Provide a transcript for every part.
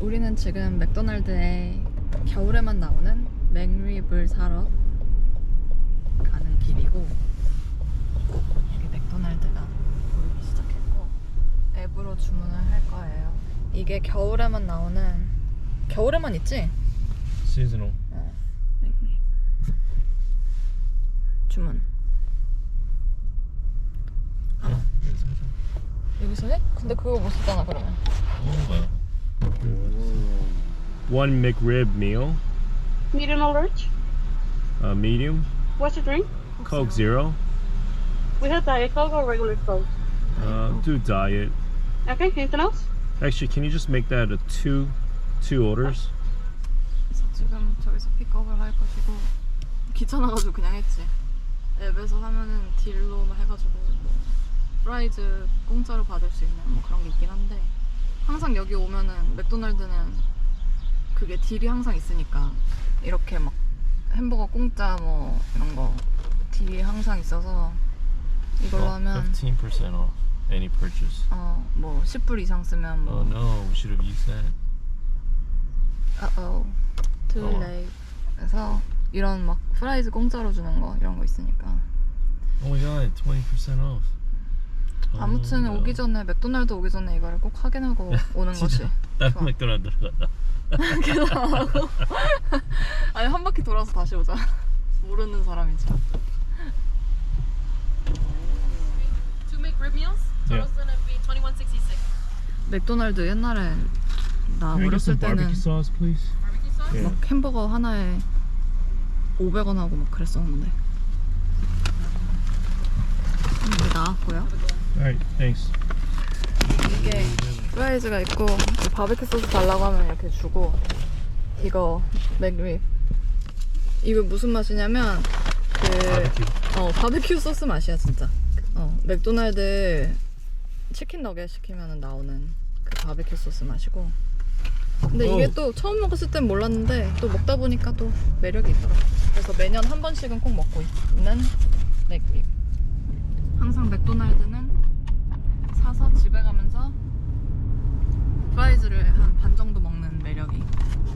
우리는 지금 맥도날드에 겨울에만 나오는 맥립을 사러 가는 길이고 여기 맥도날드가 보이기 시작했고 앱으로 주문을 할 거예요. 이게 겨울에만 나오는 겨울에만 있지? Seasonal. 어, 맥립 주문. 어? 여기서 해? 근데 그거 못 쓰잖아 그러면. One McRib meal, Medium or large? uh, medium, What's your drink? Coke Zero. We have Diet Coke or regular Coke. Uh, do diet. Okay, anything else? Actually, can you just make that a two, two orders? 그래서 지금 저기서 픽업을 할 것이고 귀찮아가지고 그냥 했지 앱에서 하면은 딜로 해가지고 뭐 프라이즈 공짜로 받을 수 있는 뭐 그런 게 있긴 한데 항상 여기 오면은 맥도날드는 그게 딜이 항상 있으니까 이렇게 막 햄버거 공짜 뭐 이런 거 딜이 항상 있어서 이걸로 Oh, 하면 15% off any purchase. 어 뭐 10불 이상 쓰면 Oh 뭐 no, we should have used that. Uh-oh. Too 어. late. 그래서 이런 막 프라이즈 공짜로 주는 거 이런 거 있으니까 Oh my god, 20% off. 아무튼 no. 오기 전에 맥도날드 오기 전에 이거를 꼭 확인하고 오는 거지. 다른 좋아. 맥도날드 들어갔다. 계산하고 아니 한 바퀴 돌아서 다시 오자. 모르는 사람이지. Two McRib meals. Yeah. Total's gonna be twenty one sixty six. 맥도날드 옛날에 나 Can I get 어렸을 때는 barbecue sauce, please? Barbecue sauce. Yeah. 막 햄버거 하나에 500원 하고 막 그랬었는데. 이게 나왔고요. Alright, thanks. 이게 프라이즈가 있고 바베큐 소스 달라고 하면 이렇게 주고 이거 맥립 이거 무슨 맛이냐면 그 바베큐. 어, 바베큐 소스 맛이야 진짜 어, 맥도날드 치킨 너겟 시키면 나오는 그 바베큐 소스 맛이고 근데 이게 오. 또 처음 먹었을 땐 몰랐는데 또 먹다 보니까 또 매력이 있더라 그래서 매년 한 번씩은 꼭 먹고 있는 맥립 항상 맥도날드는 사서 집에 가면서 프라이즈를 한 반 정도 먹는 매력이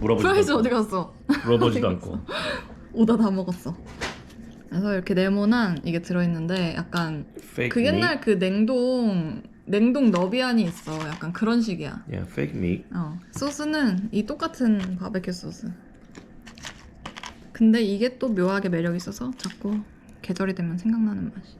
물어보지도 프라이즈 않고. 어디 갔어? 물어보지도 않고. 오다 다 먹었어 그래서 이렇게 네모난 이게 들어있는데 약간 Fake 그 옛날 그 냉동 냉동 너비안이 있어 약간 그런 식이야 Yeah, fake meat. 어 소스는 이 똑같은 바베큐 소스 근데 이게 또 묘하게 매력 있어서 자꾸 계절이 되면 생각나는 맛이